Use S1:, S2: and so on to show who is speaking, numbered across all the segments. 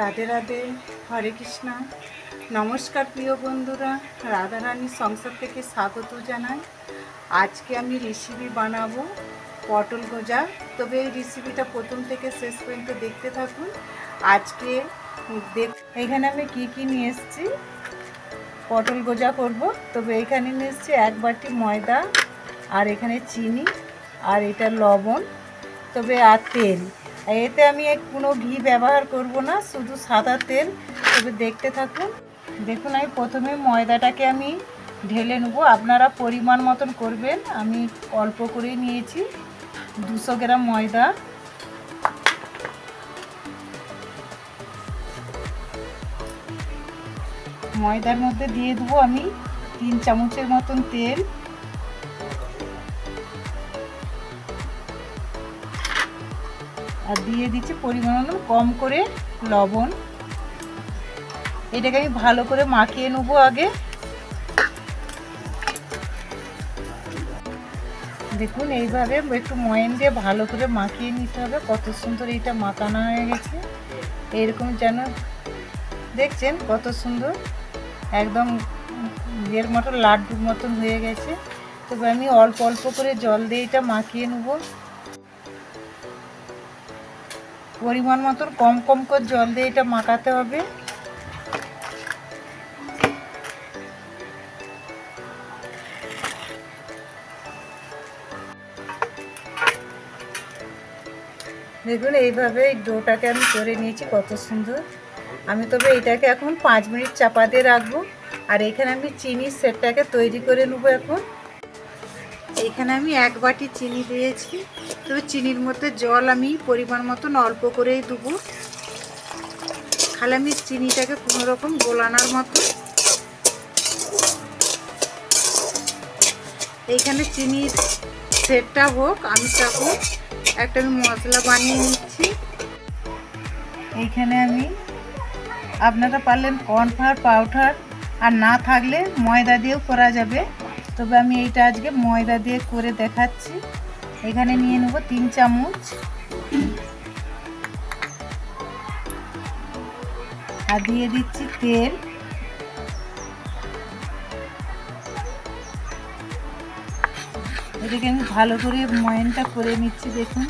S1: রাধে রাধে, হরে কৃষ্ণা। নমস্কার প্রিয় বন্ধুরা রাধারানীর সংসার থেকে স্বাগত জানাই। আজকে আমি রেসিপি বানাবো পটল গোজা। তবে এই রেসিপিটা প্রথম থেকে শেষ পর্যন্ত দেখতে থাকুন। আজকে দেখ, এখানে আমি কি কি নিয়ে এসেছি? পটল গোজা করব। তবে এখানে নিয়ে এসেছি এক বাটি ময়দা, আর এখানে চিনি, আর এটা লবণ, তবে আর তেল। এতে আমি কোনো ঘি ব্যবহার করব না, শুধু সাদা তেল। তবে দেখতে থাকুন। দেখুন, আমি প্রথমে ময়দাটাকে আমি ঢেলে নেব। আপনারা পরিমাণ মতন করবেন। আমি অল্প করেই নিয়েছি। দুশো গ্রাম ময়দা। ময়দার মধ্যে দিয়ে দেবো আমি তিন চামচের মতন তেল। আর দিয়ে দিচ্ছি পরিমাণ কম করে লবণ। এটাকে আমি ভালো করে মাখিয়ে নেব আগে। দেখুন, এইভাবে একটু ময়ন দিয়ে ভালো করে মাখিয়ে নিতে হবে। কত সুন্দর এইটা মাখানো হয়ে গেছে। এরকম যেন, দেখছেন কত সুন্দর? একদম এর মতো, লাড্ডুর মতন হয়ে গেছে। তবে আমি অল্প অল্প করে জল দিয়ে এটা মাখিয়ে নেব। পরিমাণ মতন কম কম করে জল দিয়ে এটা মাখাতে হবে। দেখুন, এইভাবে এই ডোটাকে আমি করে নিয়েছি, কত সুন্দর। আমি তবে এটাকে এখন পাঁচ মিনিট চাপা দিয়ে রাখব। আর এখানে আমি চিনির সেটটাকে তৈরি করে নেব এখন। এইখানে আমি এক বাটি চিনি দিয়েছি। তবে চিনির মধ্যে জল আমি পরিমাণ মতন অল্প করেই দেবো। খালি আমি চিনিটাকে কোনো রকম গোলানোর মতো। এইখানে চিনির সেটটা হোক, আমি তখন একটা আমি মশলা বানিয়ে নিচ্ছি। এইখানে আমি, আপনারা পারলেন কর্নফ্লাওয়ার পাউডার আর না থাকলে ময়দা দিয়েও করা যাবে। তবে আমি এইটা আজকে ময়দা দিয়ে করে দেখাচ্ছি। এখানে নিয়ে নেব তিন চামচ। আর দিয়ে দিচ্ছি তেল। এটাকে আমি ভালো করে ময়নটা করে নিচ্ছি, দেখুন।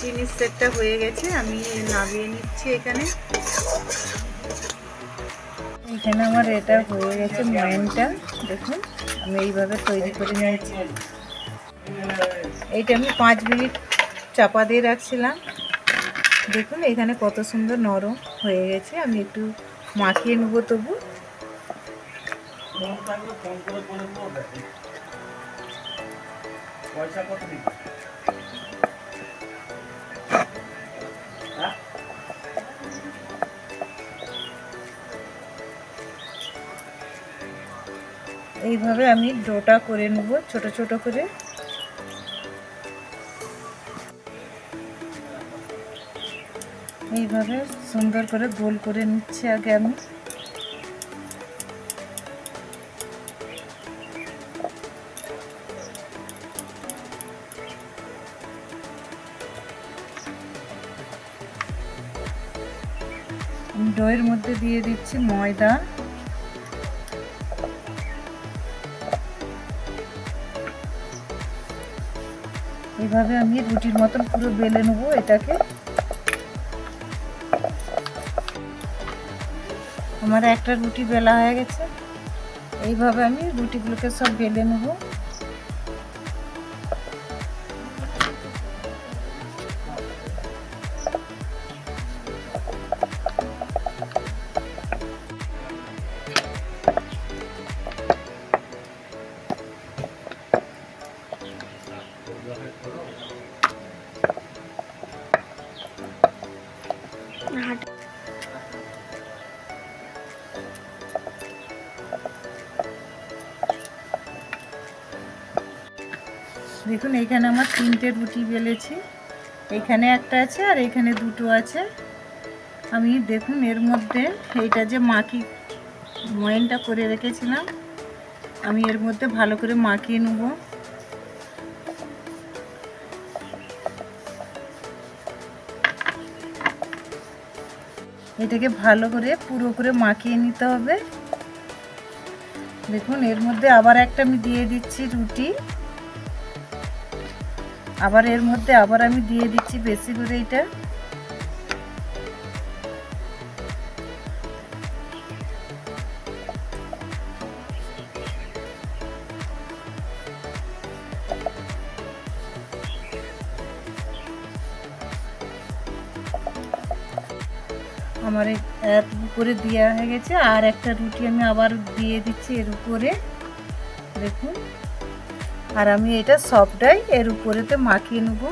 S1: চিনির সেটটা হয়ে গেছে, আমি নামিয়ে নিচ্ছি এখানে। এখানে আমার এটা হয়ে গেছে ময়নটা, দেখুন, আমি এইভাবে তৈরি করে নিয়েছি। এইটা আমি পাঁচ মিনিট চাপা দিয়ে রাখছিলাম। দেখুন, এখানে কত সুন্দর নরম হয়ে গেছে, আমি একটু মাখিয়ে নেব তবু।
S2: পয়সা কত
S1: এইভাবে আমি ডোটা করে নেব, ছোট ছোট করে। এইভাবে সুন্দর করে গোল করে নিচ্ছি আগে আমি। ডয়ের মধ্যে দিয়ে দিচ্ছি ময়দা। এভাবে আমি রুটির মতন পুরো বেলে নেব এটাকে। আমার একটা রুটি বেলা হয়ে গেছে। এইভাবে আমি রুটিগুলোকে সব বেলে নেব। দেখুন, এইখানে আমার তিনটে রুটি বেলেছি। এইখানে একটা আছে আর এখানে দুটো আছে। আমি দেখুন, এর মধ্যে এইটা যে মাখি ময়েনটা করে রেখেছিলাম, আমি এর মধ্যে ভালো করে মাখিয়ে নেব। এটাকে ভালো করে পুরো করে মাখিয়ে নিতে হবে। দেখুন, এর মধ্যে আবার একটা আমি দিয়ে দিচ্ছি রুটি। আবার এর মধ্যে আবার আমি দিয়ে দিচ্ছি বেশি করে এটা। আমার এর উপরে দেওয়া হয়ে গেছে, আর একটা রুটি আমি আবার দিয়ে দিচ্ছি এর উপরে। দেখুন। আর আমি এটা সবটাই এর উপরেতে মাখিয়ে নেব।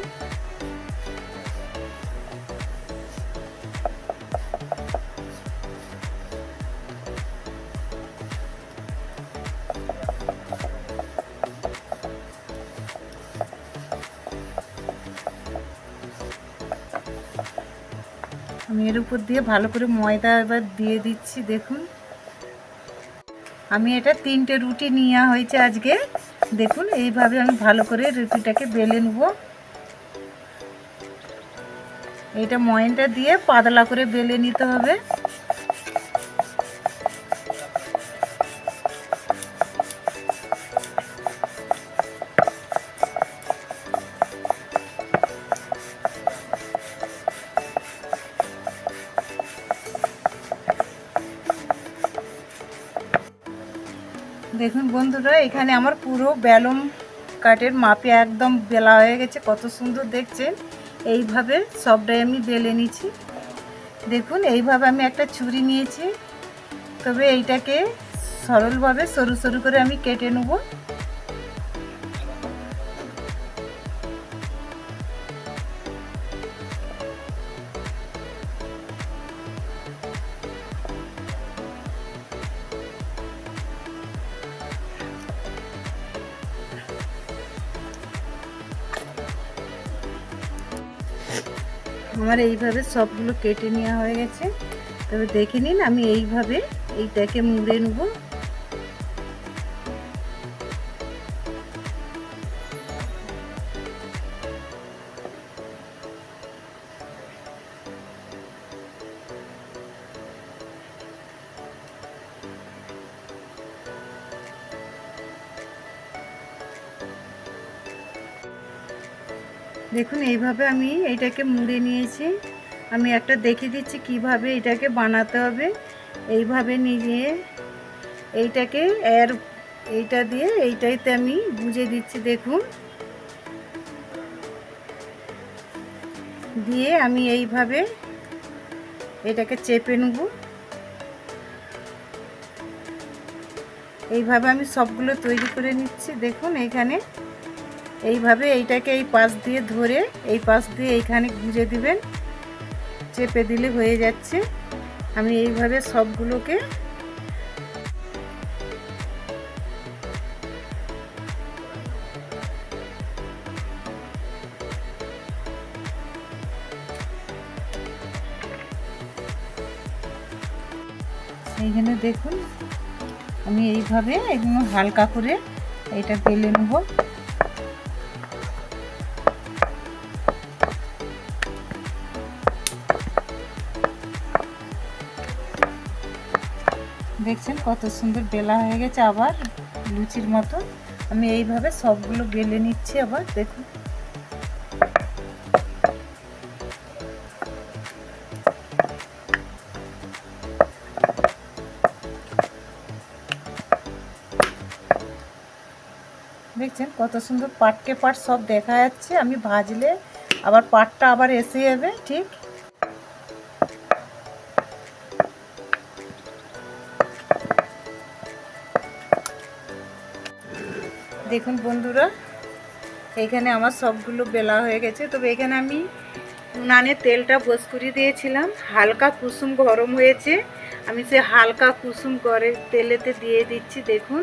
S1: আমি এর উপর দিয়ে ভালো করে ময়দা এবার দিয়ে দিচ্ছি, দেখুন। আমি এটা তিনটে রুটি নেওয়া হয়েছে আজকে। দেখুন, এইভাবে আমি ভালো করে রুটিটাকে বেলে নেব। এটা ময়নটা দিয়ে পাতলা করে বেলে নিতে হবে। দেখুন বন্ধুরা, এখানে আমার পুরো ব্যালম কাটের মাপে একদম বেলা হয়ে গেছে, কত সুন্দর দেখছেন। এইভাবে সবটাই আমি বেলে নিয়েছি দেখুন, এইভাবে আমি একটা ছুরি নিয়েছি। তবে এইটাকে সরলভাবে সরু সরু করে আমি কেটে নেব। আমার এইভাবে সবগুলো কেটে নেওয়া হয়ে গেছে। তবে দেখে নিন, আমি এইভাবে এইটাকে মুড়ে নেব। দেখুন, এইভাবে আমি এইটাকে মুড়ে নিয়েছি। আমি একটা দেখিয়ে দিচ্ছি কীভাবে এটাকে বানাতে হবে। এইভাবে নিয়ে এইটাকে এর এইটা দিয়ে এইটাইতে আমি বুঝে দিচ্ছি, দেখুন। দিয়ে আমি এইভাবে এটাকে চেপে নেব। এইভাবে আমি সবগুলো তৈরি করে নিচ্ছি। দেখুন এইখানে এইভাবে এইটাকে এই পাশ দিয়ে ধরে এই পাশ দিয়ে এইখানে গুঁজে দিবেন। চেপে দিলে হয়ে যাচ্ছে। আমি এইভাবে সবগুলোকে এইখানে দেখুন, আমি এইভাবে এগুলো হালকা করে এটা পেলে নেব। দেখছেন কত সুন্দর বেলা হয়ে গেছে আবার, লুচির মতো। আমি এইভাবে সবগুলো বেলে নিচ্ছি আবার, দেখুন। দেখছেন কত সুন্দর পাটকে পাট সব দেখা যাচ্ছে, আমি ভাজলে আবার পাটটা আবার এসে যাবে, ঠিক? দেখুন বন্ধুরা, এখানে আমার সবগুলো বেলা হয়ে গেছে। তবে এখানে আমি উনানে তেলটা বস করিয়ে দিয়েছিলাম। হালকা কুসুম গরম হয়েছে। আমি সে হালকা কুসুম করে তেলেতে দিয়ে দিচ্ছি, দেখুন।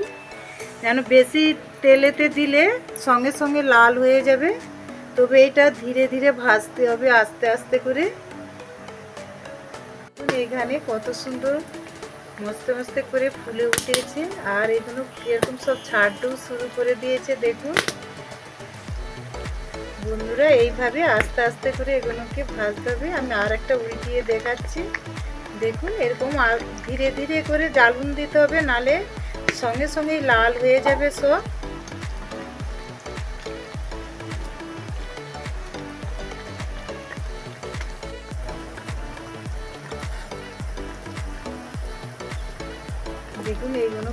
S1: যেন বেশি তেলেতে দিলে সঙ্গে সঙ্গে লাল হয়ে যাবে। তবে এটা ধীরে ধীরে ভাজতে হবে, আস্তে আস্তে করে। এখানে কত সুন্দর মস্তে মস্তে করে ফুলে উঠেছে। আর এগুলো কীরকম সব ছাড়তেও শুরু করে দিয়েছে দেখুন। বন্ধুরা, এইভাবে আস্তে আস্তে করে এগুলোকে ভাজতে হবে। আমি আর একটা উল্টিয়ে দেখাচ্ছি। দেখুন, এরকম ধীরে ধীরে করে জ্বালুন দিতে হবে, নালে সঙ্গে সঙ্গেই লাল হয়ে যাবে সব।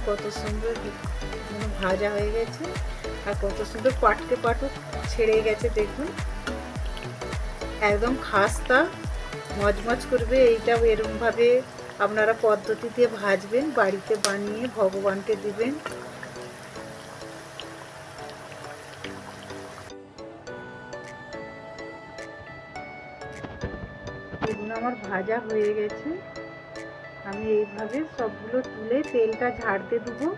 S1: কত সুন্দর মানে ভাজা হয়ে গেছে, আর কত সুন্দর পাটকে পাটু ছেড়ে গেছে, দেখুন। একদম খাস্তা, মজমজ করবে এইটা এরমভাবে আপনারা পদ্ধতি দিয়ে ভাজবেন, বাড়িতে বানিয়ে ভগবানকে দিবেন। এগুলো আমার ভাজা হয়ে গেছে। আমি এইভাবে সবগুলো তুলে তেলটা ঝাড়তে দেবো।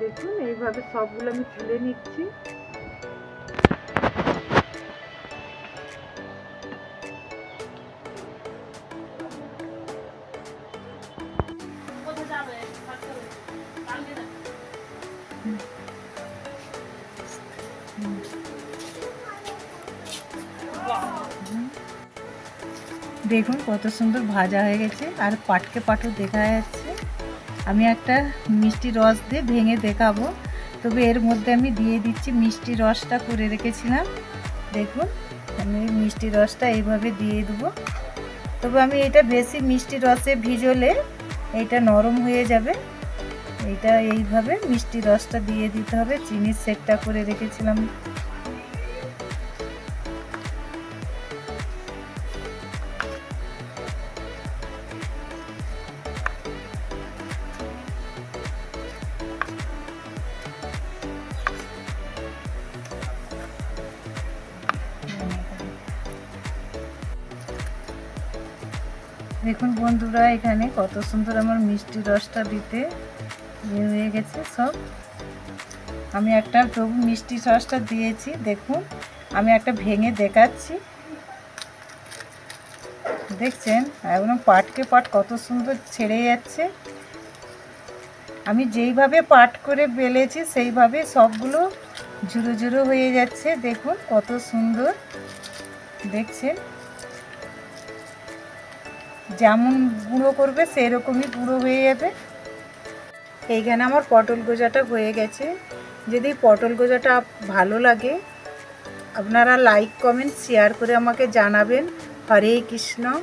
S1: দেখুন এইভাবে সবগুলো আমি তুলে নিচ্ছি। দেখুন কত সুন্দর ভাজা হয়ে গেছে, আর পাটকে পাটও দেখা যাচ্ছে। আমি একটা মিষ্টি রস দিয়ে ভেঙে দেখাবো, তবে এর মধ্যে আমি দিয়ে দিচ্ছি মিষ্টি রসটা করে রেখেছিলাম। দেখুন, আমি মিষ্টি রসটা এইভাবে দিয়ে দেবো। তবে আমি এটা বেশি মিষ্টি রসে ভিজলে এইটা নরম হয়ে যাবে। এইটা এইভাবে মিষ্টি রসটা দিয়ে দিতে হবে, চিনির সেটটা করে রেখেছিলাম। দেখুন বন্ধুরা, এখানে কত সুন্দর আমার মিষ্টি রসটা দিতে হয়ে গেছে সব। আমি একটা তবু মিষ্টি রসটা দিয়েছি, দেখুন। আমি একটা ভেঙে দেখাচ্ছি। দেখছেন? একদম পাটকে পাট কত সুন্দর ছেড়ে যাচ্ছে। আমি যেইভাবে পাট করে বেলেছি, সেইভাবে সবগুলো ঝুরো ঝুরো হয়ে যাচ্ছে। দেখুন কত সুন্দর। দেখছেন? যেমন গুঁড়ো করবে, সেরকমই গুঁড়ো হয়ে যাবে। এইখানে আমার পটল গোজাটা হয়ে গেছে। যদি পটল গোজাটা ভালো লাগে, আপনারা লাইক কমেন্ট শেয়ার করে আমাকে জানাবেন। হরে কৃষ্ণ।